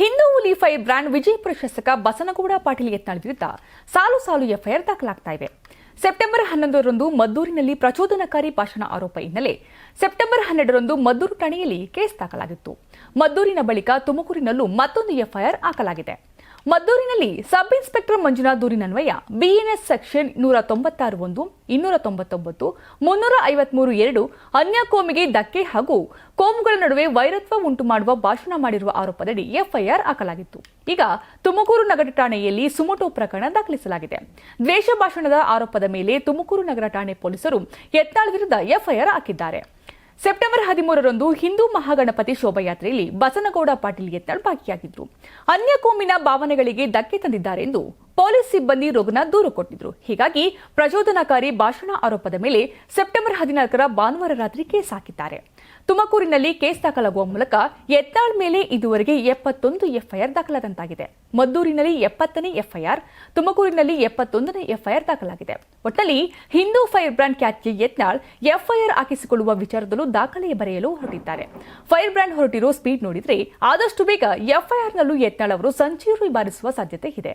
ಹಿಂದೂ ಹುಲಿ fire brand Vijayapura ಶಾಸಕ ಬಸನಗೌಡ ಪಾಟೀಲ್ ಯತ್ನಾಳ್ ವಿರುದ್ಧ ಸಾಲು ಸಾಲು ಎಫ್ಐಆರ್ ದಾಖಲಾಗ್ತಾ ಇವೆ ಸೆಪ್ಟೆಂಬರ್ ಹನ್ನೊಂದರಂದು ಮದ್ದೂರಿನಲ್ಲಿ ಪ್ರಚೋದನಕಾರಿ ಭಾಷಣ ಆರೋಪ ಹಿನ್ನೆಲೆ ಸೆಪ್ಟೆಂಬರ್ ಹನ್ನೆರಡರಂದು ಮದ್ದೂರು ಠಾಣೆಯಲ್ಲಿ ಕೇಸ್ ದಾಖಲಾಗಿತ್ತು. ಮದ್ದೂರಿನ ಬಳಿಕ ತುಮಕೂರಿನಲ್ಲೂ ಮತ್ತೊಂದು ಎಫ್ಐಆರ್ ಹಾಕಲಾಗಿದೆ. ಮದ್ದೂರಿನಲ್ಲಿ ಸಬ್ ಇನ್ಸ್ಪೆಕ್ಟರ್ ಮಂಜುನಾಥ್ ದೂರಿನನ್ವಯ ಬಿಎನ್ಎಸ್ ಸೆಕ್ಷನ್ ನೂರ ತೊಂಬತ್ತಾರು ಒಂದು, ಇನ್ನೂರ ತೊಂಬತ್ತೊಂಬತ್ತು, ಮುನ್ನೂರ ಐವತ್ಮೂರು ಎರಡು ಅನ್ಯ ಕೋಮಿಗೆ ಧಕ್ಕೆ ಹಾಗೂ ಕೋಮುಗಳ ನಡುವೆ ವೈರತ್ವ ಉಂಟು ಮಾಡುವ ಭಾಷಣ ಮಾಡಿರುವ ಆರೋಪದಡಿ ಎಫ್ಐಆರ್ ಹಾಕಲಾಗಿತ್ತು. ಈಗ ತುಮಕೂರು ನಗರ ಠಾಣೆಯಲ್ಲಿ ಸುಮೋಟೋ ಪ್ರಕರಣ ದಾಖಲಿಸಲಾಗಿದೆ. ದ್ವೇಷ ಭಾಷಣದ ಆರೋಪದ ಮೇಲೆ ತುಮಕೂರು ನಗರ ಠಾಣೆ ಪೊಲೀಸರು ಯತ್ನಾಳ್ ವಿರುದ್ಧ ಎಫ್ಐಆರ್ ಹಾಕಿದ್ದಾರೆ. ಸೆಪ್ಟೆಂಬರ್ ಹದಿಮೂರರಂದು ಹಿಂದೂ ಮಹಾಗಣಪತಿ ಶೋಭಾಯಾತ್ರೆಯಲ್ಲಿ ಬಸನಗೌಡ ಪಾಟೀಲ್ ಯತ್ನಾಳ್ ಭಾಗಿಯಾಗಿದ್ರು ಅನ್ಯ ಕೋಮಿನ ಭಾವನೆಗಳಿಗೆ ಧಕ್ಕೆ ತಂದಿದ್ದಾರೆ ಎಂದು ಪೊಲೀಸ್ ಸಿಬ್ಬಂದಿ ರೋಗನ ದೂರು ಕೊಟ್ಟಿದ್ರು. ಹೀಗಾಗಿ ಪ್ರಚೋದನಾಕಾರಿ ಭಾಷಣ ಆರೋಪದ ಮೇಲೆ ಸೆಪ್ಟೆಂಬರ್ ಹದಿನಾಲ್ಕರ ಭಾನುವಾರ ರಾತ್ರಿ ಕೇಸ್ ಹಾಕಿದ್ದಾರೆ. ತುಮಕೂರಿನಲ್ಲಿ ಕೇಸ್ ದಾಖಲಾಗುವ ಮೂಲಕ ಯತ್ನಾಳ್ ಮೇಲೆ ಇದುವರೆಗೆ ಎಪ್ಪತ್ತೊಂದು ಎಫ್ಐಆರ್ ದಾಖಲಾದಂತಾಗಿದೆ. ಮದ್ದೂರಿನಲ್ಲಿ ಎಪ್ಪತ್ತನೇ ಎಫ್ಐಆರ್, ತುಮಕೂರಿನಲ್ಲಿ ಎಪ್ಪತ್ತೊಂದನೇ ಎಫ್ಐಆರ್ ದಾಖಲಾಗಿದೆ. ಒಟ್ಟಲ್ಲಿ ಹಿಂದೂ ಫೈರ್ ಬ್ರ್ಯಾಂಡ್ ಖ್ಯಾತಿಯ ಯತ್ನಾಳ್ ಎಫ್ಐಆರ್ ಹಾಕಿಸಿಕೊಳ್ಳುವ ವಿಚಾರದಲ್ಲೂ ದಾಖಲೆ ಬರೆಯಲು ಹೊರಟಿದ್ದಾರೆ. ಫೈರ್ ಬ್ರ್ಯಾಂಡ್ ಹೊರಟಿರೋ ಸ್ಪೀಡ್ ನೋಡಿದ್ರೆ ಆದಷ್ಟು ಬೇಗ ಎಫ್ಐಆರ್ನಲ್ಲೂ ಯತ್ನಾಳ್ ಅವರು ಸಂಚೀರು ಬಾರಿಸುವ ಸಾಧ್ಯತೆ ಇದೆ.